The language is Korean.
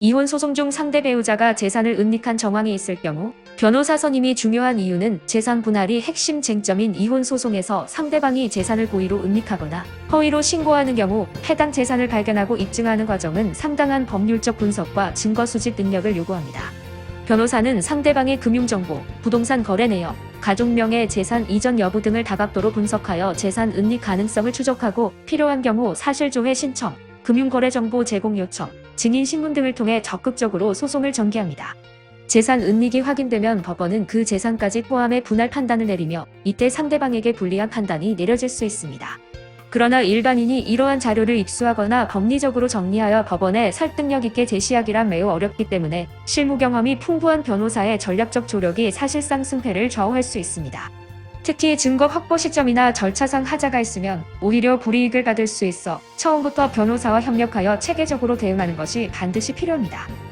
이혼 소송 중 상대 배우자가 재산을 은닉한 정황이 있을 경우 변호사 선임이 중요한 이유는 재산 분할이 핵심 쟁점인 이혼 소송에서 상대방이 재산을 고의로 은닉하거나 허위로 신고하는 경우 해당 재산을 발견하고 입증하는 과정은 상당한 법률적 분석과 증거 수집 능력을 요구합니다. 변호사는 상대방의 금융정보, 부동산 거래 내역, 가족명의 재산 이전 여부 등을 다각도로 분석하여 재산 은닉 가능성을 추적하고 필요한 경우 사실조회 신청, 금융거래 정보 제공 요청, 증인 신문 등을 통해 적극적으로 소송을 전개합니다. 재산 은닉이 확인되면 법원은 그 재산까지 포함해 분할 판단을 내리며 이때 상대방에게 불리한 판단이 내려질 수 있습니다. 그러나 일반인이 이러한 자료를 입수하거나 법리적으로 정리하여 법원에 설득력 있게 제시하기란 매우 어렵기 때문에 실무 경험이 풍부한 변호사의 전략적 조력이 사실상 승패를 좌우할 수 있습니다. 특히 증거 확보 시점이나 절차상 하자가 있으면 오히려 불이익을 받을 수 있어 처음부터 변호사와 협력하여 체계적으로 대응하는 것이 반드시 필요합니다.